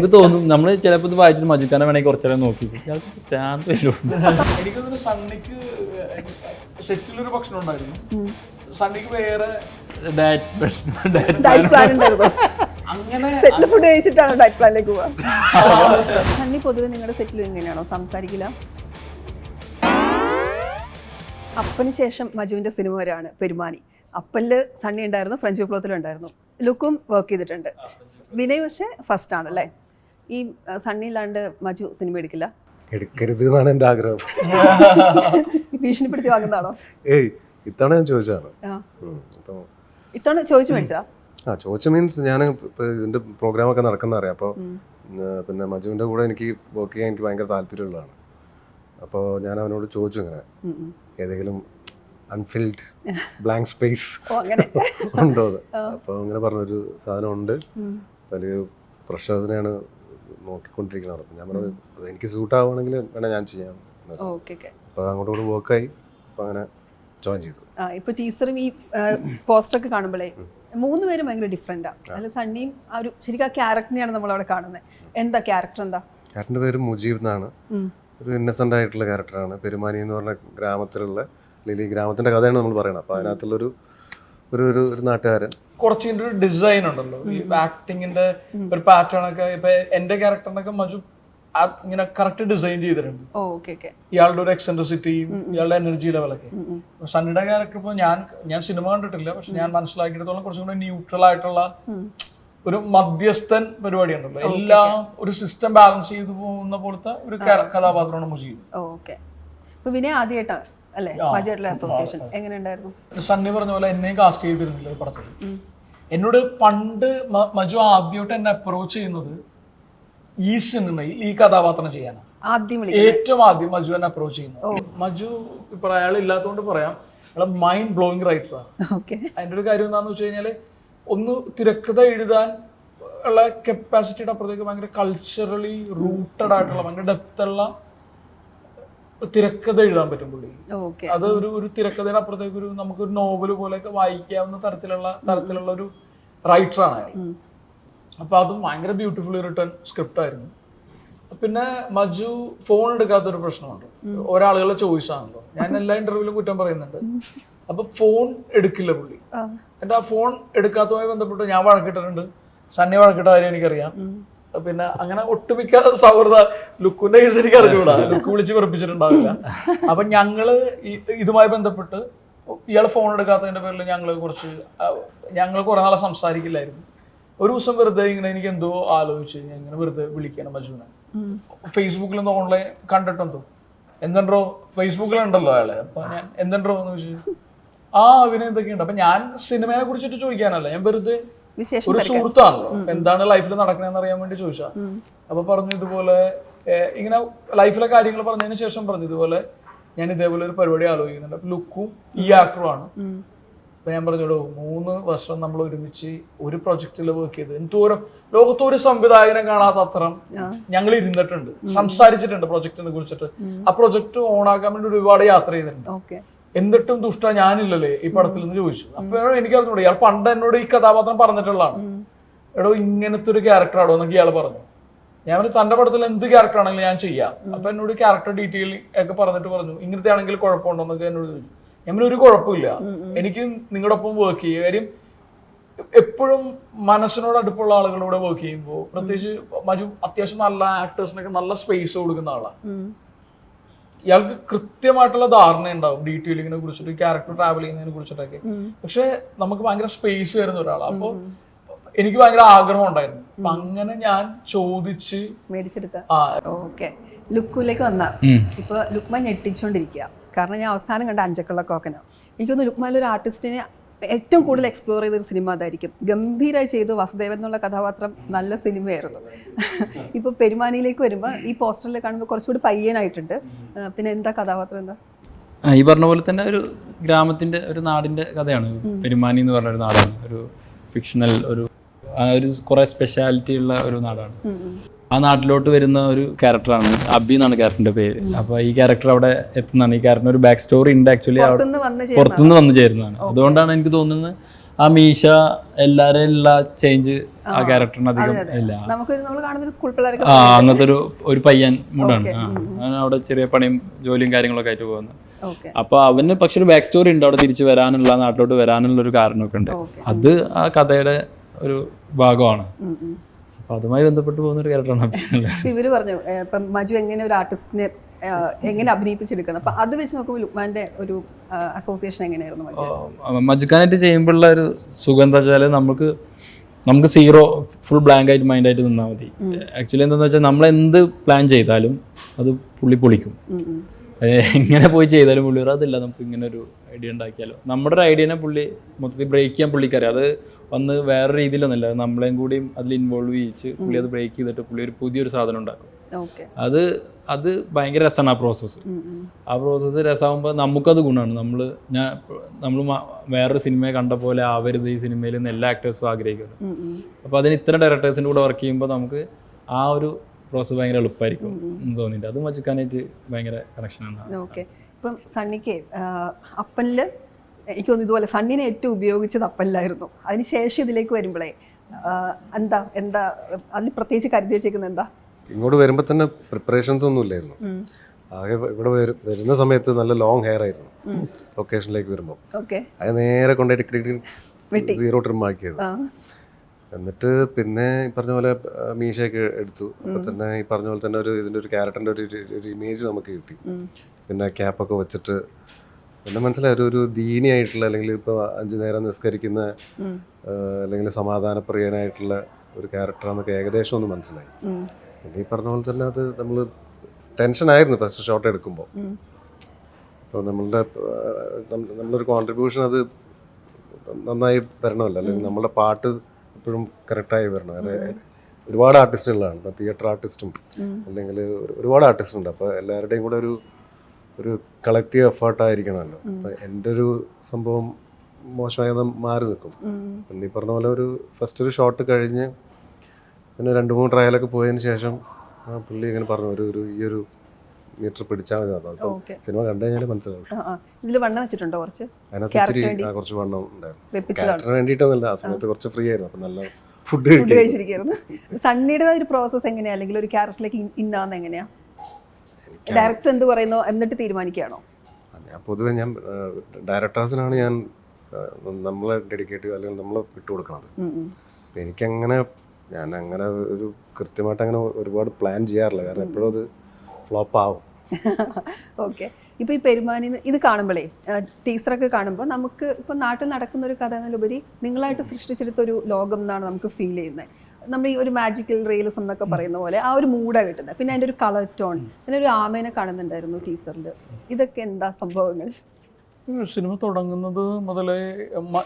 നമുക്ക് തോന്നും നമ്മൾ ചിലപ്പോൾ ഇത് വായിച്ചിട്ട് മജുക്കാനെ വേണമെങ്കിൽ കുറച്ചേരം നോക്കി. ഭ്രാന്ത് സണ്ണിക്ക് സെറ്റിലൊരു ഭക്ഷണം ഉണ്ടായിരുന്നു. സണ്ണിക്ക് വേറെ ഡയറ്റ് ഡയറ്റ് പ്ലാൻ ഉണ്ടായിരുന്നു. സെറ്റിൽ ഫുഡ് കഴിച്ചിട്ടാണോ ഡയറ്റ് പ്ലാനിലേക്ക് പോവാ. സണ്ണി പൊതുവെ നിങ്ങളുടെ സെറ്റിൽ എങ്ങനെയാണോ സംസാരിക്കില്ല? അപ്പന് ശേഷം മജുവിന്റെ സിനിമ വരെയാണ് പെരുമാനി. അപ്പനിൽ സണ്ണി ഉണ്ടായിരുന്നു ഫ്രഞ്ച് വിപ്ലവത്തിലുണ്ടായിരുന്നു ലുക്കും വർക്ക് ചെയ്തിട്ടുണ്ട്. വിനയ് പക്ഷേ ഫസ്റ്റ് ആണ് അല്ലേ ഈ സണ്ണി ഇല്ലാണ്ട് മജു സിനിമ എടുക്കില്ല? എടുക്കരുത് എന്നാണ് എന്റെ ആഗ്രഹം. ഭീഷണിപ്പെടുത്തി വാങ്ങുന്നതാണോ? ഏയ് ഇത്തവണ ഞാൻ ചോദിച്ചതാണ്. ഇത്തവണ ചോദിച്ചു മേടിച്ചതാ? ആ ചോദിച്ച മീൻസ് ഞാൻ ഇതിന്റെ പ്രോഗ്രാം പ്രോഗ്രാമൊക്കെ നടക്കുന്ന അറിയാം. അപ്പോൾ പിന്നെ മജുവിന്റെ കൂടെ എനിക്ക് വർക്ക് ചെയ്യാൻ എനിക്ക് ഭയങ്കര താല്പര്യമുള്ളതാണ്. അപ്പോൾ ഞാൻ അവനോട് ചോദിച്ചു ഇങ്ങനെ. ഏതെങ്കിലും അൺഫിൽഡ് ബ്ലാങ്ക് സ്പേസ് ഉണ്ടോ അപ്പോൾ അങ്ങനെ പറഞ്ഞൊരു സാധനം ഉണ്ട്. വലിയ ഫ്രഷേഴ്സിനെയാണ് നോക്കിക്കൊണ്ടിരിക്കുന്നത് അപ്പം ഞാൻ പറഞ്ഞത് അത് എനിക്ക് സൂട്ട് ആവുകയാണെങ്കിൽ വേണേൽ ഞാൻ ചെയ്യാം. അപ്പോൾ അങ്ങോട്ടും വർക്കായി അപ്പോൾ അങ്ങനെ ജോയിൻ ചെയ്തു. ഇപ്പൊ ടീച്ചറും ഈ പോസ്റ്ററൊക്കെ കാണുമ്പോഴേ മൂന്ന് പേരും ഭയങ്കര ഡിഫറെന്റാ അല്ല സണ്ണിയും ആ ഒരു ശരിക്കും ആ ക്യാരക്ടറിനെയാണ് നമ്മൾ അവിടെ കാണുന്നത് എന്താ ക്യാരക്ടർ എന്താ? ക്യാരക്ടറിന്റെ പേര് മുജീബ് എന്നാണ്. ഒരു ഇന്നസെന്റ് ആയിട്ടുള്ള ക്യാരക്ടറാണ് പെരുമാനി എന്ന് പറഞ്ഞ ഗ്രാമത്തിലുള്ള അല്ലെങ്കിൽ ഗ്രാമത്തിന്റെ കഥയാണ് നമ്മൾ പറയുന്നത് അപ്പോൾ അതിനകത്തുള്ളൊരു ഒരു ഒരു ഒരു നാട്ടുകാരൻ കുറച്ച് ഇതിന്റെ ഒരു ഡിസൈൻ ഉണ്ടല്ലോ. ഈ ആക്ടിങ്ങിന്റെ ഒരു പാറ്റേൺ ഒക്കെ. ഇപ്പൊ എന്റെ ക്യാരക്ടറിനൊക്കെ മജു ഇങ്ങനെ കറക്റ്റ് ഡിസൈൻ ചെയ്തിട്ടുണ്ട്. ഇയാളുടെ ഒരു എക്സെൻട്രിസിറ്റിയും ഇയാളുടെ എനർജി ലെവലൊക്കെ സണ്ണിയുടെ ക്യാരക്ടർ ഇപ്പോൾ ഞാൻ ഞാൻ സിനിമ കണ്ടിട്ടില്ല. പക്ഷെ ഞാൻ മനസ്സിലാക്കിയിടത്തോളം കുറച്ചും കൂടി ന്യൂട്രൽ ആയിട്ടുള്ള ഒരു മധ്യസ്ഥൻ പരിപാടി ഉണ്ടല്ലോ. എല്ലാം ഒരു സിസ്റ്റം ബാലൻസ് ചെയ്തു പോകുന്ന പോലത്തെ ഒരു കഥാപാത്രമാണ് മുജീബ് ഇപ്പൊ വിനയ ആദ്യമായിട്ടാ അല്ലേ? മജുവായിട്ടുള്ള അസോസിയേഷൻ എങ്ങനെ ഉണ്ടായിരുന്നു സണ്ണി പറഞ്ഞ പോലെ എന്നെയും കാസ്റ്റ് ചെയ്തിരുന്നില്ല ഈ പടത്തിൽ എന്നോട് പണ്ട് മജു ആദ്യമായിട്ട് എന്നെ അപ്രോച്ച് ചെയ്യുന്നത് ഈ സിനിമയിൽ ഈ കഥാപാത്രം ചെയ്യാനാണ്. ഏറ്റവും ആദ്യം മജു എന്നെ അപ്രോച്ച് ചെയ്യുന്നത്. മജു ഇപ്പൊ അയാൾ ഇല്ലാത്തതുകൊണ്ട് പറയാം അയാളെ മൈൻഡ് ബ്ലോയിങ് റൈറ്ററാണ് ആണ്. അതിന്റെ ഒരു കാര്യം എന്താണെന്ന് വെച്ച് കഴിഞ്ഞാൽ ഒന്ന് തിരക്കഥ എഴുതാൻ ഉള്ള കപ്പാസിറ്റിയുടെ അപ്പുറത്തേക്ക് ഭയങ്കര കൾച്ചറലി റൂട്ടഡ് ആയിട്ടുള്ള ഭയങ്കര ഡെപ്ത് ഉള്ള തിരക്കഥ എഴുതാൻ പറ്റും പുള്ളി. അത് ഒരു ഒരു തിരക്കഥയുടെ അപ്പുറത്തേക്ക് ഒരു നമുക്കൊരു നോവൽ പോലെയൊക്കെ വായിക്കാവുന്ന തരത്തിലുള്ള തരത്തിലുള്ള ഒരു റൈറ്ററാണ് അയാൾ. അപ്പൊ അതും ഭയങ്കര ബ്യൂട്ടിഫുൾ റിട്ടേൺ സ്ക്രിപ്റ്റ് ആയിരുന്നു. പിന്നെ മജു ഫോൺ എടുക്കാത്തൊരു പ്രശ്നമുണ്ട്. ഒരാളുകളെ ചോയ്സ് ആണല്ലോ. ഞാൻ എല്ലാ ഇന്റർവ്യൂവിലും കുറ്റം പറയുന്നുണ്ട്. അപ്പൊ ഫോൺ എടുക്കില്ല പുള്ളി. എന്റെ ആ ഫോൺ എടുക്കാത്തതുമായി ബന്ധപ്പെട്ട് ഞാൻ വഴക്കിട്ടിട്ടുണ്ട്. സണ്ണി വഴക്കിട്ട കാര്യം എനിക്കറിയാം. പിന്നെ അങ്ങനെ ഒട്ടുമിക്ക സൗഹൃദ ലുക്കുന്റെ കേസ് എനിക്ക് അറിഞ്ഞുകൂടാ. ലുക്ക് വിളിച്ച് വെറുപ്പിച്ചിട്ടുണ്ടാവില്ല. അപ്പൊ ഞങ്ങൾ ഇതുമായി ബന്ധപ്പെട്ട് ഇയാൾ ഫോൺ എടുക്കാത്തതിന്റെ പേരിൽ ഞങ്ങൾ കുറച്ച് ഞങ്ങൾ കുറേ നാളെ സംസാരിക്കില്ലായിരുന്നു. ഒരു ദിവസം വെറുതെ ഇങ്ങനെ എനിക്ക് എന്തോ ആലോചിച്ച് ഞാൻ ഇങ്ങനെ വെറുതെ വിളിക്കണം മജുവിനെ ഫേസ്ബുക്കിൽ നിന്ന് ഓൺലൈൻ കണ്ടിട്ടുണ്ടോ എന്തുണ്ടോ? ഫേസ്ബുക്കിലുണ്ടല്ലോ അയാളെ. അപ്പൊ ഞാൻ എന്തുണ്ടോ എന്ന് ചോദിച്ചു ആ അഭിനയം എന്തൊക്കെയുണ്ട്? അപ്പൊ ഞാൻ സിനിമയെ കുറിച്ചിട്ട് ചോദിക്കാനല്ല. ഞാൻ വെറുതെ ഒരു സുഹൃത്താണല്ലോ. എന്താണ് ലൈഫിൽ നടക്കണെന്ന് അറിയാൻ വേണ്ടി ചോദിച്ചാ അപ്പൊ പറഞ്ഞു ഇതുപോലെ ഇങ്ങനെ ലൈഫിലെ കാര്യങ്ങൾ പറഞ്ഞതിന് ശേഷം പറഞ്ഞു ഇതുപോലെ ഞാൻ ഇതേപോലെ ഒരു പരിപാടി ആലോചിക്കുന്നുണ്ട്. അപ്പൊ ലുക്കും ഈ ആക്രുമാണ് അപ്പൊ ഞാൻ പറഞ്ഞോളൂ മൂന്ന് വർഷം നമ്മൾ ഒരുമിച്ച് ഒരു പ്രൊജക്റ്റിൽ വർക്ക് ചെയ്ത് എന്തോരം ലോകത്ത് ഒരു സംവിധായകനെ കാണാത്ത അത്രം ഞങ്ങൾ ഇരുന്നിട്ടുണ്ട് സംസാരിച്ചിട്ടുണ്ട് പ്രൊജക്റ്റിനെ കുറിച്ചിട്ട്. ആ പ്രൊജക്ട് ഓണാക്കാൻ വേണ്ടി ഒരുപാട് യാത്ര ചെയ്തിട്ടുണ്ട്. എന്നിട്ടും ദുഷ്ട ഞാനില്ലല്ലേ ഈ പടത്തിൽ നിന്ന് ചോദിച്ചു. അപ്പോഴാണ് എനിക്ക് അറിഞ്ഞൂടെ ഇയാൾ പണ്ട് എന്നോട് ഈ കഥാപാത്രം പറഞ്ഞിട്ടുള്ളതാണ്. എടോ ഇങ്ങനത്തെ ഒരു ക്യാരക്ടർ ആടോ എന്നൊക്കെ ഇയാൾ പറഞ്ഞു. ഞാൻ പറഞ്ഞു തന്റെ പടത്തിൽ എന്ത് ക്യാരക്ടർ ആണെങ്കിലും ഞാൻ ചെയ്യാം. അപ്പൊ എന്നോട് ക്യാരക്ടർ ഡീറ്റെയിൽ ഒക്കെ പറഞ്ഞിട്ട് പറഞ്ഞു ഇങ്ങനത്തെ ആണെങ്കിൽ കുഴപ്പമുണ്ടോ? എന്നൊക്കെ എന്നോട് ചോദിച്ചു. ഞാൻ ഒരു കുഴപ്പമില്ല. എനിക്ക് നിങ്ങളുടെ ഒപ്പം വർക്ക് ചെയ്യുക കാര്യം എപ്പോഴും മനസ്സിനോട് അടുപ്പുള്ള ആളുകളോട് വർക്ക് ചെയ്യുമ്പോൾ പ്രത്യേകിച്ച് മജു അത്യാവശ്യം നല്ല ആക്ടേഴ്സിനൊക്കെ നല്ല സ്പേസ് കൊടുക്കുന്ന ആളാണ് ഇയാൾക്ക് കൃത്യമായിട്ടുള്ള ധാരണ ഉണ്ടാവും ഡീറ്റെയിലിങ്ങിനെ കുറിച്ചിട്ട് ക്യാരക്ടർ ട്രാവൽ ചെയ്യുന്നതിനെ കുറിച്ചിട്ടൊക്കെ. പക്ഷെ നമുക്ക് ഭയങ്കര സ്പേസ് വരുന്ന ഒരാളാണ് അപ്പൊ എനിക്ക് ഭയങ്കര ആഗ്രഹം ഉണ്ടായിരുന്നു. അപ്പൊ അങ്ങനെ ഞാൻ ചോദിച്ച് മേടിച്ചെടുത്ത. ഓക്കെ. ലുക്കുലേക്ക് വന്ന. ഇപ്പൊ ലുക്മ ഞെട്ടിച്ചുകൊണ്ടിരിക്കുക കാരണം ഞാൻ അവസാനം കണ്ട അഞ്ചക്കുള്ള കോക്കന. എനിക്കൊന്ന് ലുക്മാൻ ഒരു ആർട്ടിസ്റ്റിനെ ഏറ്റവും കൂടുതൽ എക്സ്പ്ലോർ ചെയ്തൊരു സിനിമ അതായിരിക്കും. ഗംഭീരായി ചെയ്തു വസുദേവൻ എന്നുള്ള കഥാപാത്രം നല്ല സിനിമയായിരുന്നു. ഇപ്പോൾ പെരുമാനിയിലേക്ക് വരുമ്പോൾ ഈ പോസ്റ്ററിൽ കാണുമ്പോൾ കുറച്ചുകൂടി പയ്യനായിട്ടുണ്ട്. പിന്നെ എന്താ കഥാപാത്രം എന്താ? ആ, ഈ പറഞ്ഞ പോലെ തന്നെ ഒരു ഗ്രാമത്തിന്റെ ഒരു നാടിന്റെ കഥയാണ്. പെരുമാനി എന്ന് പറഞ്ഞ ഒരു നാടാണ്. ഒരു ഫിക്ഷണൽ ഒരു ഒരു കുറെ സ്പെഷ്യാലിറ്റി ഉള്ള ഒരു നാടാണ്. ആ നാട്ടിലോട്ട് വരുന്ന ഒരു ക്യാരക്ടറാണ് അബി എന്നാണ് ക്യാരക്ടറിന്റെ പേര്. അപ്പൊ ഈ ക്യാരക്ടർ അവിടെ എത്തുന്നതാണ്. ഈ ക്യാരക്ടറിന് ഒരു ബാക്ക് സ്റ്റോറി ഉണ്ട് ആക്ച്വലി പുറത്തുനിന്ന് വന്ന് ചേരുന്നതാണ്. അതുകൊണ്ടാണ് എനിക്ക് തോന്നുന്നത് ആ മീശ എല്ലാരെയും ഉള്ള ചേഞ്ച് ആ ക്യാരക്ടറിന് അധികം ഇല്ല. ആ അങ്ങനത്തെ ഒരു ഒരു പയ്യൻ മൂടാണ് ആ അവിടെ ചെറിയ പണിയും ജോലിയും കാര്യങ്ങളൊക്കെ ആയിട്ട് പോകുന്നത് അപ്പൊ അവന് പക്ഷെ ഒരു ബാക്ക് സ്റ്റോറി ഉണ്ട് അവിടെ തിരിച്ചു വരാനുള്ള നാട്ടിലോട്ട് വരാനുള്ള ഒരു കാരണമൊക്കെ ഉണ്ട്. അത് ആ കഥയുടെ ഒരു ഭാഗമാണ്. അപ്പൊ അതുമായി ബന്ധപ്പെട്ട് പോകുന്ന ഒരു ക്യാരക്ടറാണ് ഇവർ പറഞ്ഞു ഇപ്പം മജു എങ്ങനെ ഒരു ആർട്ടിസ്റ്റിനെ എങ്ങനെ അഭിനയിപ്പിച്ചെടുക്കണം അപ്പൊ അത് വെച്ച് നോക്കുമ്പോൾ ലുക്മാന്റെ ഒരു അസോസിയേഷൻ എങ്ങനെയായിരുന്നു മജുഖാനായിട്ട് ചെയ്യുമ്പോഴുള്ള ഒരു സുഖം എന്താ വെച്ചാൽ നമുക്ക് നമുക്ക് സീറോ ഫുൾ ബ്ലാങ്ക് ആയിട്ട് മൈൻഡ് ആയിട്ട് നിന്നാൽ മതി. ആക്ച്വലി എന്താണെന്ന് വെച്ചാൽ നമ്മൾ എന്ത് പ്ലാൻ ചെയ്താലും അത് പുള്ളി പൊളിക്കും. എങ്ങനെ പോയി ചെയ്താലും പുള്ളി അതില്ല നമുക്ക് ഇങ്ങനെ ഒരു ഐഡിയ ഉണ്ടാക്കിയാലോ. നമ്മുടെ ഒരു ഐഡിയനെ പുള്ളി മൊത്തത്തിൽ ബ്രേക്ക് ചെയ്യാൻ പുള്ളിക്കറിയാം. അത് വന്ന് വേറെ രീതിയിലൊന്നുമില്ല. നമ്മളെയും കൂടിയും അതിൽ ഇൻവോൾവ് ചെയ്യിച്ച് പുള്ളി അത് ബ്രേക്ക് ചെയ്തിട്ട് പുള്ളി ഒരു പുതിയൊരു സാധനം ഉണ്ടാക്കും. അത് അത് ഭയങ്കര രസമാണ് ആ പ്രോസസ്സ് ആ പ്രോസസ്സ് രസമാകുമ്പോൾ നമുക്കത് ഗുണമാണ്. നമ്മൾ ഞാൻ നമ്മൾ വേറൊരു സിനിമയെ കണ്ട പോലെ ആവരുത് ഈ സിനിമയിൽ നിന്ന് എല്ലാ ആക്ടേഴ്സും ആഗ്രഹിക്കുന്നു അപ്പോൾ അതിന് ഇത്ര ഡയറക്ടേഴ്സിന്റെ കൂടെ വർക്ക് ചെയ്യുമ്പോൾ നമുക്ക് ആ ഒരു പ്രോസസ്സ് ഭയങ്കര എളുപ്പമായിരിക്കും എന്ന് തോന്നിയിട്ട് അത് മജുക്കാനായിട്ട് ഭയങ്കര കണക്ഷനാണ് ഓക്കെ ഇപ്പം സണ്ണിക്ക് ആ, അപ്പനിൽ എനിക്ക് തോന്നുന്നു ഇതുപോലെ സണ്ണിനെ ഏറ്റവും ഉപയോഗിച്ചത് അപ്പല്ലായിരുന്നു അതിന് ശേഷം ഇതിലേക്ക് വരുമ്പോഴേ എന്താ എന്താ അതിൽ പ്രത്യേകിച്ച് കരുതി വെച്ചേക്കുന്നത് എന്താ? ഇങ്ങോട്ട് വരുമ്പോൾ തന്നെ പ്രിപ്പറേഷൻസ് ഒന്നും ഇല്ലായിരുന്നു. ആകെ ഇവിടെ വരു- വരുന്ന സമയത്ത് നല്ല ലോങ് ഹെയർ ആയിരുന്നു. ലൊക്കേഷനിലേക്ക് വരുമ്പോൾ അത് നേരെ കൊണ്ടുപോയിട്ട് സീറോ ട്രിം ആക്കിയത്. എന്നിട്ട് പിന്നെ ഈ പറഞ്ഞ പോലെ മീശയൊക്കെ എടുത്തു. അപ്പൊ തന്നെ ഈ പറഞ്ഞ പോലെ തന്നെ ഒരു ഇതിന്റെ ഒരു ഒരു- ഒരു ഇമേജ് നമുക്ക് കിട്ടി. പിന്നെ ക്യാപ്പൊക്കെ വെച്ചിട്ട് പിന്നെ മനസ്സിലായ ഒരു ഒരു ദീനിയായിട്ടുള്ള അല്ലെങ്കിൽ ഇപ്പോൾ അഞ്ചു നേരം നിസ്കരിക്കുന്ന അല്ലെങ്കിൽ സമാധാനപ്രിയനായിട്ടുള്ള ഒരു ക്യാരക്ടറാണെന്നൊക്കെ ഏകദേശം ഒന്ന് മനസ്സിലായി. പിന്നെ ഈ പറഞ്ഞ പോലെ തന്നെ അത് നമ്മൾ ടെൻഷൻ ആയിരുന്നു ഫസ്റ്റ് ഷോട്ട് എടുക്കുമ്പോൾ. അപ്പോൾ നമ്മളുടെ നമ്മളൊരു കോൺട്രിബ്യൂഷൻ അത് നന്നായി വരണമല്ലോ. അല്ലെങ്കിൽ നമ്മളുടെ പാട്ട് എപ്പോഴും കറക്റ്റായി വരണം. ഒരുപാട് ആർട്ടിസ്റ്റുകളാണ് തിയേറ്റർ ആർട്ടിസ്റ്റും അല്ലെങ്കിൽ ഒരുപാട് ആർട്ടിസ്റ്റുണ്ട് അപ്പോൾ എല്ലാവരുടെയും കൂടെ ഒരു ഒരു കളക്റ്റീവ് എഫേർട്ട് ആയിരിക്കണമല്ലോ അപ്പോൾ എന്റെ ഒരു സംഭവം മോശമായത് മാറി നിൽക്കും. പിന്നെ ഈ പറഞ്ഞ പോലെ ഒരു ഫസ്റ്റ് ഒരു ഷോട്ട് കഴിഞ്ഞ് പിന്നെ രണ്ട് മൂന്ന് ട്രയലൊക്കെ പോയതിന് ശേഷം ആ പുള്ളി ഇങ്ങനെ പറഞ്ഞു ഒരു ഒരു ഈ ഒരു മീറ്റർ പിടിച്ചാൽ മതി സിനിമ കണ്ടു കഴിഞ്ഞാൽ മനസ്സിലാവും. ആ ആ. ഇതിൽ വണ്ണം വെച്ചിട്ടുണ്ടോ കുറച്ച്? അതിനകത്ത് ഇച്ചിരി കുറച്ച് വണ്ണം ഉണ്ടായിരുന്നു. വേണ്ടിയിട്ടൊന്നുമില്ല. ആ സമയത്ത് കുറച്ച് ഫ്രീ ആയിരുന്നു. അപ്പം നല്ല ഫുഡ് കഴിച്ചിരിക്കുന്നു സണ്ണിയുടെ ഒരു പ്രോസസ്സ് എങ്ങനെയാ? അല്ലെങ്കിൽ ഒരു ക്യാരക്ടറിലേക്ക് ഇന്നാന്ന് എങ്ങനെയാ? ഡയറക്ടർ എന്ത് പറയുന്നു എന്നിട്ട് തീരുമാനിക്കുകയാണോ? പൊതുവെ ഞാൻ ഡയറക്ടേഴ്സിനാണ് ഞാൻ നമ്മളെ ഡെഡിക്കേറ്റ് ചെയ്ത് അല്ലെങ്കിൽ നമ്മളെ വിട്ടുകൊടുക്കണത്. എനിക്കങ്ങനെ ഞാൻ അങ്ങനെ ഒരു കൃത്യമായിട്ട് അങ്ങനെ ഒരുപാട് പ്ലാൻ ചെയ്യാറില്ല. കാരണം എപ്പോഴും അത് ഫ്ലോപ്പ് ആവും ഓക്കെ. ഇപ്പൊ ഈ പെരുമാനി ഇത് കാണുമ്പോഴേ ടീച്ചറൊക്കെ കാണുമ്പോൾ നമുക്ക് ഇപ്പൊ നാട്ടിൽ നടക്കുന്ന ഒരു കഥ എന്നതിലുപരി നിങ്ങളായിട്ട് സൃഷ്ടിച്ചെടുത്ത ഒരു ലോകം എന്നാണ് നമുക്ക് ഫീൽ ചെയ്യുന്നത്. നമ്മൾ ഈ ഒരു മാജിക്കൽ റിയലിസം എന്നൊക്കെ പറയുന്ന പോലെ ആ ഒരു മൂഡാണ് കിട്ടുന്നത്. പിന്നെ അതിന്റെ ഒരു കളർ ടോൺ പിന്നെ ഒരു ആമേനെ കാണുന്നുണ്ടായിരുന്നു ടീച്ചറിൽ ഇതൊക്കെ എന്താ സംഭവങ്ങൾ? സിനിമ തുടങ്ങുന്നത് മുതലേ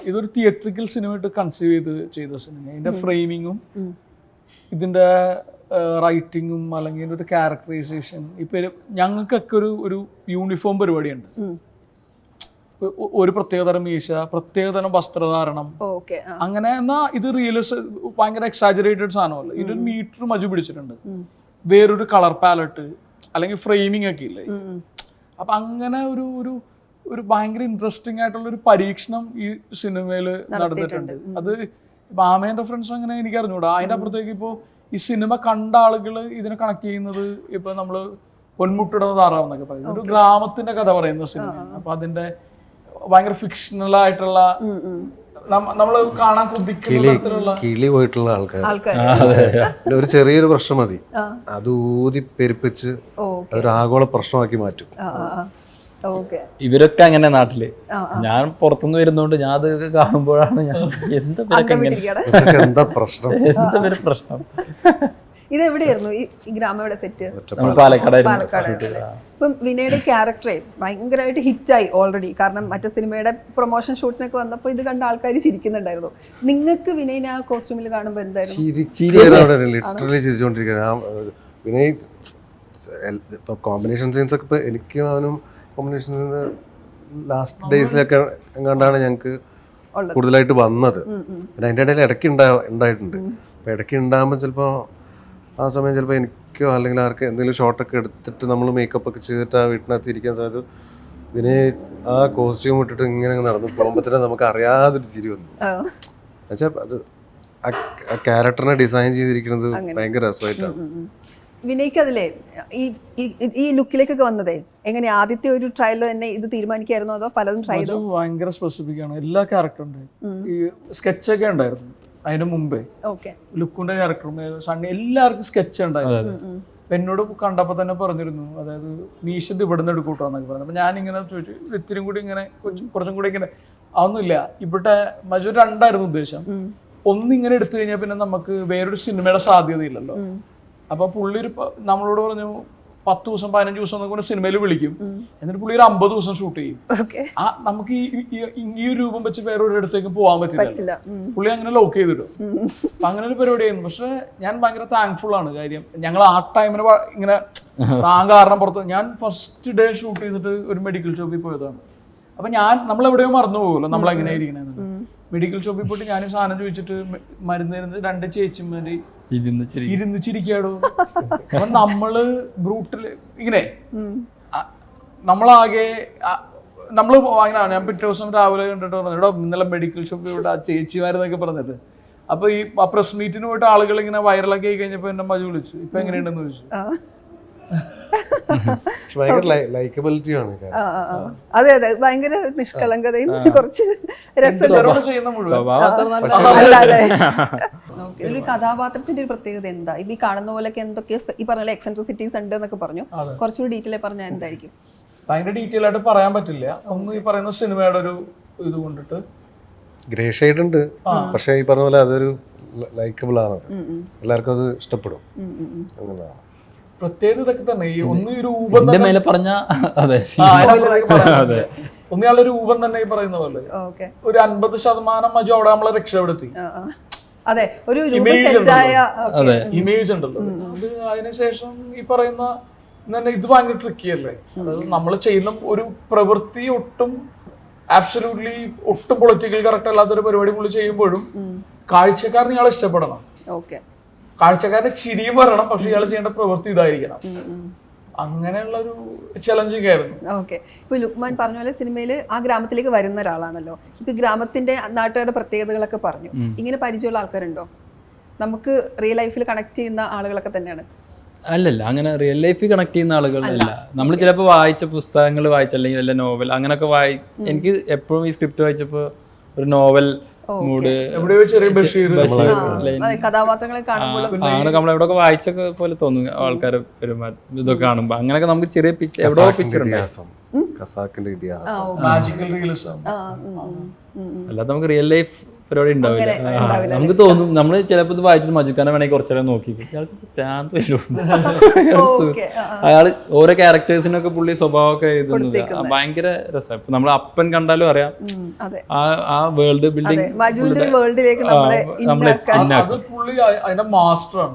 ഇതൊരു തിയേറ്ററിക്കൽ സിനിമയായിട്ട് കൺസീവ് ചെയ്ത് ചെയ്ത സിനിമ ഇതിന്റെ ഫ്രെയിമിങ്ങും ഇതിന്റെ റൈറ്റിങ്ങും അല്ലെങ്കിൽ ഒരു ക്യാരക്ടറൈസേഷൻ ഇപ്പം ഞങ്ങൾക്കൊക്കെ ഒരു ഒരു യൂണിഫോം പരിപാടിയുണ്ട്. ഒരു പ്രത്യേകതരം മീശ പ്രത്യേകതരം വസ്ത്രധാരണം. ഓക്കെ അങ്ങനെ എന്നാ ഇത് റിയലിസ് ഭയങ്കര എക്സാജറേറ്റഡ് സാധനമല്ല. ഇതൊരു മീറ്റർ മജു പിടിച്ചിട്ടുണ്ട്. വേറൊരു കളർ പാലറ്റ് അല്ലെങ്കിൽ ഫ്രെയിമിംഗ് ഒക്കെ ഇല്ലേ? അപ്പൊ അങ്ങനെ ഒരു ഒരു ഒരു ഭയങ്കര ഇൻട്രസ്റ്റിംഗ് ആയിട്ടുള്ള ഒരു പരീക്ഷണം ഈ സിനിമയിൽ നടന്നിട്ടുണ്ട്. അത് മാമേന്റെ ഫ്രണ്ട്സ് അങ്ങനെ എനിക്ക് അറിഞ്ഞൂടാ അതിന്റെ അപ്പുറത്തേക്ക് ഇപ്പോ ഈ സിനിമ കണ്ട ആളുകൾ ഇതിനെ കണക്ട് ചെയ്യുന്നത് ഇപ്പൊ നമ്മൾ പൊന്മുട്ടിട താറാവ് എന്നൊക്കെ പറയുന്നത് ഒരു ഗ്രാമത്തിന്റെ കഥ പറയുന്ന സിനിമയാണ്. അപ്പൊ അതിന്റെ ഭയങ്കര ഫിക്ഷണൽ ആയിട്ടുള്ള നമ്മൾ കാണാൻ കിളി കിളി പോയിട്ടുള്ള ആൾക്കാർ ഒരു ചെറിയൊരു പ്രശ്നം മതി. അത് ഊതി പെരുപ്പിച്ച് ഒരു ആഗോള പ്രശ്നമാക്കി മാറ്റും. ഇവരൊക്കെ അങ്ങനെ നാട്ടിൽ. ഞാൻ പുറത്തുനിന്ന് വരുന്നോണ്ട് ഞാൻ അത് കാണുമ്പോഴാണ് ഞാൻ എന്താ പ്രശ്നം? എന്താ പ്രശ്നം? ഇത് എവിടെയായിരുന്നു ഈ ഗ്രാമം എവിടെ സെറ്റ് പാലക്കാടായിരുന്നു പാലക്കാട് ഇപ്പം വിനയുടെ ക്യാരക്ടറെ ഭയങ്കരമായിട്ട് ഹിറ്റായി ഓൾറെഡി കാരണം മറ്റേ സിനിമയുടെ പ്രൊമോഷൻ ഷൂട്ടിനൊക്കെ വന്നപ്പോൾ ഇത് കണ്ട ആൾക്കാർ ചിരിക്കുന്നുണ്ടായിരുന്നു. നിങ്ങൾക്ക് വിനയിനെ ആ കോസ്റ്റ്യൂമിൽ കാണുമ്പോൾ എന്തായിരുന്നു? വിനയ് ഇപ്പൊ കോമ്പിനേഷൻ സീൻസ് ഒക്കെ ഇപ്പൊ എനിക്കും അവനും കോമ്പിനേഷൻ സീൻസ് ലാസ്റ്റ് ഡേയ്സിലൊക്കെ എങ്ങാണ്ടാണ് ഞങ്ങൾക്ക് കൂടുതലായിട്ട് വന്നത്. പിന്നെ അതിന്റെ ഇടയിൽ ഇടയ്ക്ക് ഉണ്ടാ ഉണ്ടായിട്ടുണ്ട്. അപ്പൊ ഇടയ്ക്ക് ഉണ്ടാകുമ്പോൾ ചിലപ്പോൾ ആ സമയം ചിലപ്പോൾ എനിക്കോ അല്ലെങ്കിൽ ആർക്ക് എന്തെങ്കിലും ഷോട്ടൊക്കെ എടുത്തിട്ട് നമ്മൾ മേക്കപ്പ് ഒക്കെ ചെയ്തിട്ട് ആ വീട്ടിനകത്ത് ഇരിക്കാൻ സമയത്ത് പിന്നെ ആ കോസ്റ്റ്യൂം ഇട്ടിട്ട് ഇങ്ങനെ നടന്നു പോകുമ്പോൾ തന്നെ നമുക്ക് അറിയാതൊരു ചിരി വന്നു. എന്നുവെച്ചാൽ അത് ആ ക്യാരക്ടറിനെ ഡിസൈൻ ചെയ്തിരിക്കുന്നത് ഭയങ്കര രസമായിട്ടാണ്. വിനയ്ക്ക് അതിലേ ഈ ഈ- ലുക്കിലേക്കൊക്കെ വന്നതേ എങ്ങനെ ആദ്യത്തെ ഒരു ട്രയൽ തന്നെ ഇത് തീരുമാനിക്കായിരുന്നു അതോ പലതും ട്രയൽ ഭയങ്കര സ്പെസിഫിക് ആണ്. എല്ലാ ക്യാരക്ടറും ഈ സ്കെച്ചൊക്കെ ഉണ്ടായിരുന്നു. അതിന് മുമ്പേ. ലുക്കുണ്ട ലുക്കുന്റെ ക്യാരക്ടറും സണ്ണി എല്ലാവർക്കും സ്കെച്ച് ഉണ്ടായിരുന്നു. എന്നോട് കണ്ടപ്പോ തന്നെ പറഞ്ഞിരുന്നു അതായത് മീശ ഇത് നിന്ന് എടുക്കൂട്ടോ എന്നൊക്കെ പറഞ്ഞു. അപ്പൊ ഞാനിങ്ങനെ ഇങ്ങനെ ചോദിച്ചു "ഇത് ഇത്തിരി കൂടി ഇങ്ങനെ കുറച്ചും കൂടി ഇങ്ങനെ അതൊന്നുമില്ല. ഇവിടെ മജു രണ്ടായിരുന്നു ഉദ്ദേശം. ഒന്നിങ്ങനെ എടുത്തു കഴിഞ്ഞാൽ പിന്നെ നമുക്ക് വേറൊരു സിനിമയുടെ സാധ്യതയില്ലല്ലോ. അപ്പൊ പുള്ളി ഒരു നമ്മളോട് പറഞ്ഞു പത്ത് ദിവസം പതിനഞ്ച് ദിവസം എന്നൊക്കെ കൂടെ സിനിമയിൽ വിളിക്കും. എന്നിട്ട് പുള്ളി ഒരു അമ്പത് ദിവസം ഷൂട്ട് ചെയ്യും. ഓക്കെ. ആ നമുക്ക് ഈ ഈ- ഈ- ഈ ഒരു രൂപം വെച്ച് വേറൊരു ഇടത്തേക്ക് പോകാൻ പറ്റില്ല. പുള്ളി അങ്ങനെ ലോക്ക് ചെയ്തിട്ടു അപ്പൊ അങ്ങനെ ഒരു പരിപാടിയായിരുന്നു. പക്ഷെ ഞാൻ ഭയങ്കര താങ്ക്ഫുൾ ആണ് കാര്യം. ഞങ്ങൾ ആ ടൈമിന് ഇങ്ങനെ താൻ കാരണം പുറത്ത് ഞാൻ ഫസ്റ്റ് ഡേ ഷൂട്ട് ചെയ്തിട്ട് ഒരു മെഡിക്കൽ ഷോപ്പിൽ പോയതാണ്. അപ്പൊ ഞാൻ നമ്മൾ എവിടെയോ മറന്നു പോകുമല്ലോ നമ്മൾ എങ്ങനെയായിരിക്കണേ മെഡിക്കൽ ഷോപ്പിൽ പോയിട്ട് ഞാൻ സാധനം ചോദിച്ചിട്ട് മ- മരുന്ന് തരുന്നത് രണ്ട് ചേച്ചിമാര് ഇരുന്ന് ചിരി ചിരിക്കാടോ? അപ്പൊ നമ്മൾ ബ്രൂട്ടിൽ ഇങ്ങനെ നമ്മളാകെ നമ്മൾ നമ്മൾ അങ്ങനെ ഞാൻ പിറ്റേ ദിവസം രാവിലെ കണ്ടിട്ട് പറഞ്ഞു ഇവിടെ ഇന്നലെ മെഡിക്കൽ ഷോപ്പ് ഇവിടെ ആ ചേച്ചിമാരെന്നൊക്കെ പറഞ്ഞിട്ട് അപ്പൊ ഈ പ്രസ് മീറ്റിന് പോയിട്ട് ആളുകൾ ഇങ്ങനെ വൈറലൊക്കെ ആയി കഴിഞ്ഞപ്പോ എന്നെ മജു വിളിച്ചു. ഇപ്പൊ എങ്ങനെയുണ്ടെന്ന് ചോദിച്ചു. അതെ അതെ. ഭയങ്കര നിഷ്കളങ്കതയും കുറച്ച് ഇതിലൊരു കഥാപാത്രത്തിന്റെ ഒരു പ്രത്യേകത എന്താ? ഈ കാണുന്ന പോലെ എന്തൊക്കെയോ ഈ പറഞ്ഞ എക്സെൻട്രിസിറ്റീസ് ഉണ്ട് എന്നൊക്കെ പറഞ്ഞു. കുറച്ചുകൂടി ഡീറ്റെയിൽ പറഞ്ഞാൽ എന്തായിരിക്കും? ഭയങ്കര ഡീറ്റെയിൽ ആയിട്ട് പറയാൻ പറ്റില്ല. ഒന്ന് ഈ പറയുന്ന സിനിമയുടെ ഒരു ഇത് കൊണ്ടിട്ട്. ഗ്രേ ഷെയ്ഡ് ഉണ്ട് പക്ഷേ ഈ പറഞ്ഞ പോലെ അതൊരു ലൈക്കബിൾ ആണത് എല്ലാവർക്കും അത് ഇഷ്ടപ്പെടും. അങ്ങനെയാണ് പ്രത്യേകത ഇതൊക്കെ തന്നെ. ഈ ഒന്ന് ഒരു എന്റെ മേലെ പറഞ്ഞ അതെ പറയാൻ രൂപം തന്നെ ഈ പറയുന്ന പോലെ. ഒരു അൻപത് ശതമാനം മജു അവിടെ നമ്മളെ രക്ഷപ്പെടുത്തി. അതെ ഒരു അതെ. ഇമേജ് ഉണ്ടല്ലോ. അത് അതിനുശേഷം ഈ പറയുന്ന തന്നെ ഇത് ഭയങ്കര ട്രിക്കി അല്ലേ? അതായത് നമ്മൾ ചെയ്യുന്ന ഒരു പ്രവൃത്തി ഒട്ടും ആബ്സലൂട്ട്ലി ഒട്ടും പൊളിറ്റിക്കൽ കറക്റ്റ് അല്ലാത്തൊരു പരിപാടി പുള്ളി ചെയ്യുമ്പോഴും കാഴ്ചക്കാരൻ ഇയാളെ ഇഷ്ടപ്പെടണം. ഓക്കെ. കാഴ്ചക്കാരന് ചിരിയും വരണം പക്ഷെ ഇയാൾ ചെയ്യേണ്ട പ്രവൃത്തി ഇതായിരിക്കണം. അങ്ങനെയുള്ള ഒരു ചലഞ്ചിങ് ആയിരുന്നു. ഓക്കെ. ഇപ്പൊ ലുക്മാൻ പറഞ്ഞ പോലെ സിനിമയിൽ ആ ഗ്രാമത്തിലേക്ക് വരുന്ന ഒരാളാണല്ലോ. ഇപ്പൊ ഗ്രാമത്തിന്റെ നാട്ടുകാരുടെ പ്രത്യേകതകളൊക്കെ പറഞ്ഞു. ഇങ്ങനെ പരിചയമുള്ള ആൾക്കാരുണ്ടോ? നമുക്ക് റിയൽ ലൈഫിൽ കണക്ട് ചെയ്യുന്ന ആളുകളൊക്കെ തന്നെയാണ്. അല്ലല്ല അങ്ങനെ റിയൽ ലൈഫിൽ കണക്ട് ചെയ്യുന്ന ആളുകളല്ല നമ്മൾ ചിലപ്പോൾ വായിച്ച പുസ്തകങ്ങൾ വായിച്ച അല്ലെങ്കിൽ വല്ല നോവൽ അങ്ങനെയൊക്കെ വായി എനിക്ക് എപ്പോഴും ഈ സ്ക്രിപ്റ്റ് വായിച്ചപ്പോൾ ഒരു നോവൽ മൂഡ് കാണുമ്പോൾ അങ്ങനെ നമ്മൾ എവിടെയൊക്കെ വായിച്ചൊക്കെ പോലെ തോന്നും ആൾക്കാരെ പെരുമാറ്റം ഇതൊക്കെ കാണുമ്പോ. അങ്ങനെയൊക്കെ നമുക്ക് ചെറിയ പിക്ചർ എവിടെ പിക്ചർ. അല്ലാതെ നമുക്ക് റിയൽ ലൈഫ് പരിപാടി ഉണ്ടാവില്ല. നമുക്ക് തോന്നും നമ്മൾ ചിലപ്പോൾ ഇത് വായിച്ചിട്ട് മജുക്കാനെ വേണമെങ്കിൽ കുറച്ചേരം നോക്കി ഇയാൾക്ക് ഭ്രാന്ത്. അയാൾ ഓരോ ക്യാരക്ടേഴ്സിനൊക്കെ പുള്ളി സ്വഭാവമൊക്കെ എഴുതുന്നത് ആ, ഭയങ്കര രസമാണ് ഇപ്പൊ നമ്മൾ അപ്പൻ കണ്ടാലും അറിയാം. അതെ. ആ ആ വേൾഡ് ബിൽഡിംഗ് മജുവിന്റെ വേൾഡിലേക്ക് നമ്മളെ നമ്മളെ അത് പുള്ളി അതിന്റെ മാസ്റ്ററാണ്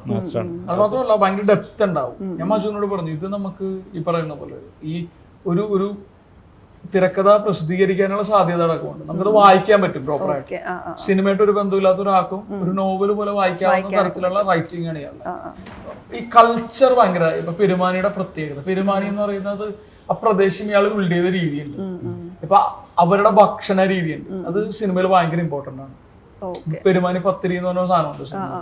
അത് മാത്രമല്ല ഭയങ്കര ഡെപ്ത് ഉണ്ടാവും. ഞാൻ മജുവിനോട് പറഞ്ഞു ഇത് നമുക്ക് ഈ പറയുന്ന പോലെ ഈ ഒരു ഒരു തിരക്കഥ പ്രസിദ്ധീകരിക്കാനുള്ള സാധ്യത അടക്കമുണ്ട്. നമുക്കത് വായിക്കാൻ പറ്റും പ്രോപ്പർ ആയിട്ട്. ആ ആ സിനിമയായിട്ട് ഒരു ബന്ധമില്ലാത്ത ഒരാൾക്കും ഒരു നോവൽ പോലെ വായിക്കാവുന്ന തരത്തിലുള്ള റൈറ്റിംഗ് ആണ് ഇയാൾ. ഈ കൾച്ചർ ഭയങ്കര ഇപ്പൊ പെരുമാനിയുടെ പ്രത്യേകത. പെരുമാനി എന്ന് പറയുന്നത് ആ പ്രദേശം ഇയാൾ ബിൽഡ് ചെയ്ത രീതിയുണ്ട്. ഇപ്പൊ അവരുടെ ഭക്ഷണ രീതിയുണ്ട്. അത് സിനിമയിൽ ഭയങ്കര ഇമ്പോർട്ടന്റ് ആണ്. പെരുമാനി പത്തിരി എന്ന് പറഞ്ഞ സാധനമുണ്ട് സിനിമ.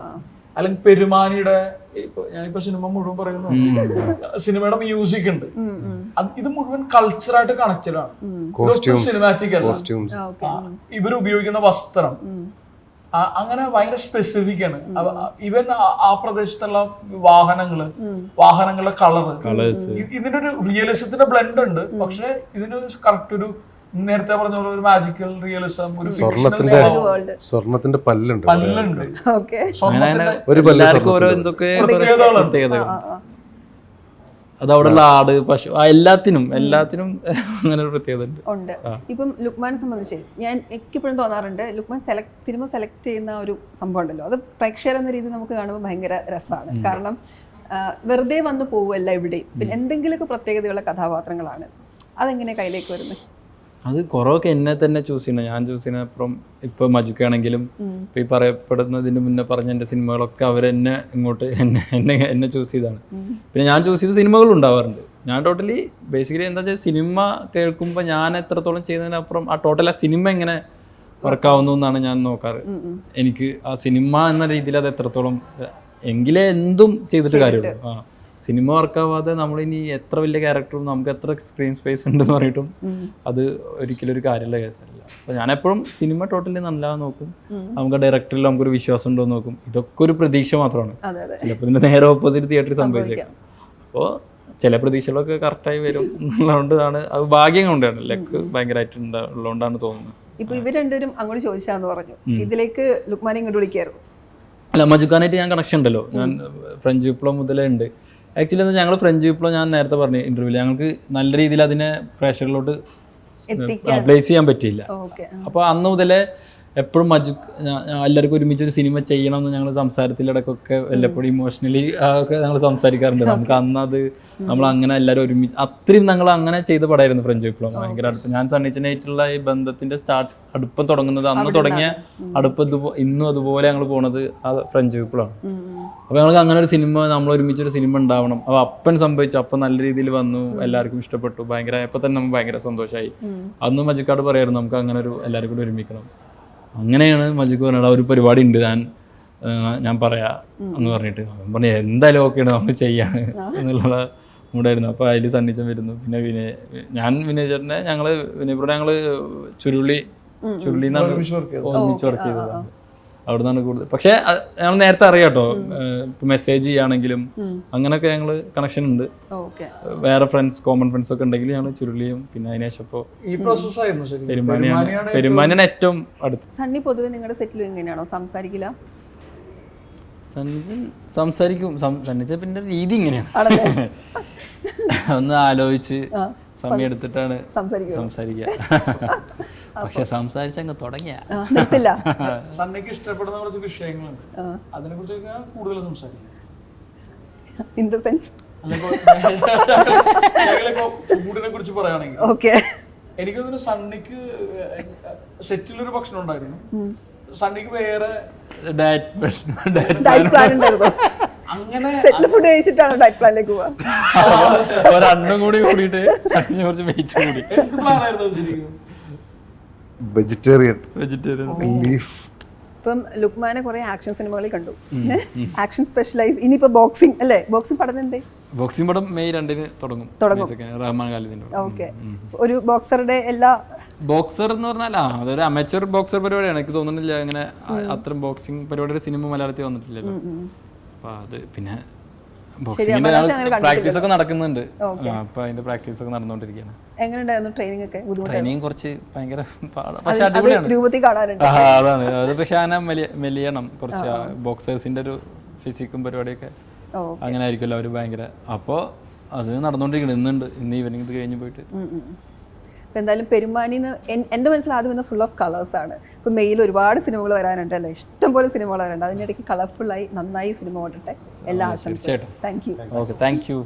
അല്ലെങ്കിൽ പെരുമാനിയുടെ ഇപ്പൊ ഞാനിപ്പോ സിനിമ മുഴുവൻ പറയുന്നു. സിനിമയുടെ മ്യൂസിക് ഉണ്ട്. ഇത് മുഴുവൻ കൾച്ചറായിട്ട് കണക്റ്റഡ് ആണ്. Costumes. സിനിമാറ്റിക് അല്ല. ഇവർ ഉപയോഗിക്കുന്ന വസ്ത്രം. അങ്ങനെ ഭയങ്കര സ്പെസിഫിക് ആണ്. ഇവൻ ആ പ്രദേശത്തുള്ള വാഹനങ്ങൾ വാഹനങ്ങളുടെ കളർ ഇതിന്റെ ഒരു റിയലിസത്തിന്റെ ബ്ലെൻഡ് ഉണ്ട്. പക്ഷെ ഇതിനൊരു കറക്റ്റ് ഒരു നേരത്തെ പറഞ്ഞ പോലെ ഒരു മാജിക്കൽ റിയലിസം ഒരു സ്വർണത്തിന്റെ വേൾഡ് സ്വർണത്തിന്റെ പല്ലുണ്ട് പല്ലുണ്ട്. ഒരു ഓരോ എന്തൊക്കെ പ്രത്യേകതകൾ. അത് അവിടെയുള്ള ആട് പശു ആ എല്ലാത്തിനും എല്ലാത്തിനും അങ്ങനെ ഒരു പ്രത്യേകത ഉണ്ട്. ഉണ്ട്. ഇപ്പം ലുക്മാനെ സംബന്ധിച്ച് ഞാൻ എനിക്കിപ്പോഴും തോന്നാറുണ്ട് ലുക്മാൻ സെലക്ട് സിനിമ സെലക്ട് ചെയ്യുന്ന ഒരു സംഭവം ഉണ്ടല്ലോ. അത് പ്രേക്ഷകർ എന്ന രീതി നമുക്ക് കാണുമ്പോൾ ഭയങ്കര രസമാണ്. കാരണം വെറുതെ വന്നു പോവുമല്ല ഇവിടെ പിന്നെ എന്തെങ്കിലുമൊക്കെ പ്രത്യേകതയുള്ള കഥാപാത്രങ്ങളാണ്. അതെങ്ങനെ കയ്യിലേക്ക് വരുന്നത് അത് കുറവൊക്കെ എന്നെ തന്നെ ചൂസ് ചെയ്യണം ഞാൻ ചൂസ് ചെയ്യുന്ന അപ്പുറം ഇപ്പൊ മജുക്കാണെങ്കിലും ഇപ്പൊ ഈ പറയപ്പെടുന്നതിന് മുന്നേ പറഞ്ഞ എന്റെ സിനിമകളൊക്കെ അവരെന്നെ ഇങ്ങോട്ട് എന്നെ എന്നെ എന്നെ ചൂസ് ചെയ്താണ്. പിന്നെ ഞാൻ ചൂസ് ചെയ്ത സിനിമകളും ഉണ്ടാവാറുണ്ട്. ഞാൻ ടോട്ടലി ബേസിക്കലി എന്താ വെച്ചാൽ സിനിമ കേൾക്കുമ്പോൾ ഞാൻ എത്രത്തോളം ചെയ്യുന്നതിനപ്പുറം ആ ടോട്ടൽ ആ സിനിമ എങ്ങനെ വർക്കാവുന്നു എന്നാണ് ഞാൻ നോക്കാറ്. എനിക്ക് ആ സിനിമ എന്ന രീതിയിൽ അത് എത്രത്തോളം എങ്കിലേ എന്തും ചെയ്തിട്ട്. കാര്യമുള്ളൂ. ആ. സിനിമ വർക്കാവാതെ നമ്മളിനി എത്ര വലിയ ക്യാരക്ടറും നമുക്ക് എത്ര സ്ക്രീൻ സ്പേസ് ഉണ്ടെന്ന് പറഞ്ഞിട്ടും അത് ഒരിക്കലും ഒരു കാര്യമുള്ള കേസല്ല അപ്പോൾ ഞാനെപ്പോഴും സിനിമ ടോട്ടലി നല്ല നോക്കും. നമുക്ക് ഡയറക്ടറിൽ നമുക്കൊരു വിശ്വാസം ഉണ്ടോ എന്ന് നോക്കും. ഇതൊക്കെ ഒരു പ്രതീക്ഷ മാത്രമാണ്. ചിലപ്പോൾ ഇതിന്റെ നേരെ ഓപ്പോസിറ്റ് തിയേറ്ററിൽ സംഭവിച്ചേക്കാം. അപ്പോൾ ചില പ്രതീക്ഷകളൊക്കെ കറക്റ്റായി വരും. എന്നുള്ളതുകൊണ്ടാണ് അത് ഭാഗ്യം കൊണ്ടാണ്. ലക്ക് ഭയങ്കരമായിട്ട് ഉള്ളതുകൊണ്ടാണ് തോന്നുന്നത്. ഇപ്പൊ ഇവർ രണ്ടുപേരും അങ്ങോട്ട് ചോദിച്ചാന്ന് പറഞ്ഞു. ഇതിലേക്ക് ലുക്മാനെ ഇങ്ങോട്ട് വിളിക്കായിരുന്നു. അല്ല മജുക്കാനായിട്ട് ഞാൻ കണക്ഷൻ ഉണ്ടല്ലോ. ഞാൻ ഫ്രഞ്ച് വിപ്ലവം മുതലേ ഉണ്ട് ആക്ച്വലി എന്താ ഞങ്ങൾ ഫ്രഞ്ച് വിപ്ലവം ഞാൻ നേരത്തെ പറഞ്ഞു ഇന്റർവ്യൂവിൽ ഞങ്ങൾക്ക് നല്ല രീതിയിൽ അതിനെ പ്രേക്ഷകരിലോട്ട് എത്തിക്കാൻ പ്ലേസ് ചെയ്യാൻ പറ്റിയില്ല. അപ്പോൾ അന്ന് മുതലേ എപ്പോഴും മജു എല്ലാവർക്കും ഒരുമിച്ച് ഒരു സിനിമ ചെയ്യണം എന്ന് ഞങ്ങൾ സംസാരത്തിലിടക്കൊക്കെ വല്ലപ്പോഴും ഇമോഷണലി ഒക്കെ ഞങ്ങൾ സംസാരിക്കാറുണ്ട്. നമുക്ക് അന്ന് അത് നമ്മൾ അങ്ങനെ എല്ലാവരും ഒരുമിച്ച് അത്രയും ഞങ്ങൾ അങ്ങനെ ചെയ്ത പടമായിരുന്നു ഫ്രഞ്ച് വിപ്ലവം. ഭയങ്കര അടുപ്പം. ഞാൻ സണ്ണിച്ചനായിട്ടുള്ള ഈ ബന്ധത്തിന്റെ സ്റ്റാർട്ട് അടുപ്പം തുടങ്ങുന്നത് അന്ന് തുടങ്ങിയ അടുപ്പം ഇന്നും അതുപോലെ ഞങ്ങൾ പോണത് ആ ഫ്രഞ്ച് വിപ്ലവമാണ്. അപ്പോൾ ഞങ്ങൾക്ക് അങ്ങനെ ഒരു സിനിമ നമ്മൾ ഒരുമിച്ച് ഒരു സിനിമ ഉണ്ടാവണം. അപ്പോൾ അപ്പൻ സംഭവിച്ചു. അപ്പം നല്ല രീതിയിൽ വന്നു. എല്ലാവർക്കും ഇഷ്ടപ്പെട്ടു. ഭയങ്കര അപ്പോൾ തന്നെ നമുക്ക് ഭയങ്കര സന്തോഷമായി അന്ന് മജിക്കാട് പറയായിരുന്നു നമുക്ക് അങ്ങനെ ഒരു എല്ലാവരും കൂടി ഒരുമിക്കണം. അങ്ങനെയാണ് മജിക്ക് പറഞ്ഞത്. ഒരു പരിപാടി ഉണ്ട് ഞാൻ ഞാൻ പറയാ എന്ന് പറഞ്ഞിട്ട്. അവൻ പറഞ്ഞു എന്തായാലും ഓക്കെയാണ് നമ്മൾ ചെയ്യാണ് എന്നുള്ള മൂടായിരുന്നു അപ്പോൾ അതിൽ സന്നിച്ചം വരുന്നു. പിന്നെ വിനയ് ഞാൻ വിനയ് ചേട്ടനെ ഞങ്ങൾ വിനയപുരം ഞങ്ങൾ ചുരുളി ചുരുളി. ഒരുമിച്ച് വർക്ക് ചെയ്തതാണ് അവിടെ നിന്നാണ് കൂടുതൽ. പക്ഷേ ഞങ്ങൾ നേരത്തെ അറിയാട്ടോ കേട്ടോ. മെസ്സേജ് ചെയ്യുകയാണെങ്കിലും അങ്ങനെയൊക്കെ ഞങ്ങൾ കണക്ഷൻ ഉണ്ട്. ഓക്കെ. വേറെ ഫ്രണ്ട്സ് കോമൺ ഫ്രണ്ട്സ് ഒക്കെ ഉണ്ടെങ്കിൽ ഞങ്ങൾ ചുരുളിയും പിന്നെ അതിനുശേഷം ഇപ്പോൾ പെരുമാനിയാണ്. പെരുമാനിയാണ് ഏറ്റവും അടുത്ത്. സണ്ണി പൊതുവെ നിങ്ങളുടെ സെറ്റിൽ എങ്ങനെയാണോ സംസാരിക്കില്ല? സഞ്ജൻ സംസാരിക്കും. സഞ്ജൻ പിന്നെ രീതി ഇങ്ങനെയാണ്. ഒന്ന് ആലോചിച്ച് സമയം എടുത്തിട്ടാണ് സംസാരിക്കും സംസാരിക്കുക. പക്ഷെ സംസാരിച്ചങ്ങ് തുടങ്ങിയ. നിർത്തില്ല. സണ്ണിക്ക് ഇഷ്ടപ്പെടുന്ന കുറച്ച് വിഷയങ്ങളുണ്ട്. അതിനെ കുറിച്ച് കൂടുതൽ സംസാരിക്കും. ഇൻ ദ സെൻസ് ഫുഡിനെ കുറിച്ച് പറയുകയാണെങ്കിൽ. ഓക്കെ എനിക്ക് തോന്നുന്നു സണ്ണിക്ക് സെറ്റിലൊരു ഭക്ഷണം ഉണ്ടായിരുന്നു. സണ്ണിക്ക് വേറെ ഡയറ്റ് ഡയറ്റ് പ്ലാൻ ഉണ്ടായിരുന്നു. അങ്ങനെ ഫുഡ് കഴിച്ചിട്ടാണ് ഡയറ്റ് പ്ലാനിലേക്ക് പോവാ? ഒരെണ്ണം കൂടി കൂടിയിട്ട് കുറച്ച് വെയിറ്റ് കൂടി. എന്ത് പ്ലാനായിരുന്നു ശരിക്കും? വെജിറ്റേറിയൻ വെജിറ്റേറിയൻ ലീഫ് ഇപ്പം ലുക്മാനെ കുറെ ആക്ഷൻ സിനിമകളിൽ കണ്ടു. ആക്ഷൻ സ്പെഷ്യലൈസ് ഇനിയിപ്പോ ബോക്സിംഗ് അല്ലേ? ബോക്സിംഗ് പഠനം എന്തേ? ബോക്സിംഗ് പടം മെയ് രണ്ടിന് തുടങ്ങും. തുടങ്ങും. റഹ്മാൻ ഖാലിദിന്റെ പടം. ഓക്കെ ഒരു ബോക്സറുടെ എല്ലാ ബോക്സർ എന്ന് പറഞ്ഞാൽ ആ അതൊരു അമേച്ചർ ബോക്സർ പരിപാടിയാണ്. എനിക്ക് തോന്നുന്നില്ല അങ്ങനെ അത്ര ബോക്സിംഗ് പരിപാടിയുടെ സിനിമ മലയാളത്തിൽ വന്നിട്ടില്ലല്ലോ. അപ്പൊ അത് പിന്നെ ബോക്സിങ്ങിന്റെ പ്രാക്ടീസ് ഒക്കെ നടക്കുന്നുണ്ട്. അപ്പൊ അതിന്റെ പ്രാക്ടീസ് ഒക്കെ നടന്നുകൊണ്ടിരിക്കുകയാണ്. എങ്ങനെ ഉണ്ടായിരുന്നു ട്രെയിനിങ് ഒക്കെ ട്രെയിനിങ് കുറച്ച് ഭയങ്കര പക്ഷെ അടിപൊളിയാണ്. രൂപത്തിൽ അതാണ്. അത് പക്ഷെ അങ്ങനെ മെലിയണം കുറച്ച് ബോക്സേഴ്സിന്റെ ഒരു ഫിസിക്കും പരിപാടിയൊക്കെ അങ്ങനെ ആയിരിക്കുമല്ലോ അവർ ഭയങ്കര. അപ്പോൾ അത് നടന്നുകൊണ്ടിരിക്കണം ഇന്നുണ്ട് ഇന്ന് ഈവനിങ് ഇത് കഴിഞ്ഞ് പോയിട്ട്. അപ്പം എന്തായാലും പെരുമാനിന്ന് എന്റെ മനസ്സിൽ ആദ്യം വന്ന ഫുൾ ഓഫ് കളേഴ്സാണ് ഇപ്പോൾ ഇപ്പം മെയിൽ ഒരുപാട് സിനിമകൾ വരാനുണ്ട് അല്ലേ? ഇഷ്ടംപോലെ സിനിമകൾ വരാനുണ്ട്. അതിന്റെ ഇടയ്ക്ക് കളർഫുള്ളായി നന്നായി സിനിമ ഓടട്ടെ എല്ലാ ആശംസയും thank you okay thank you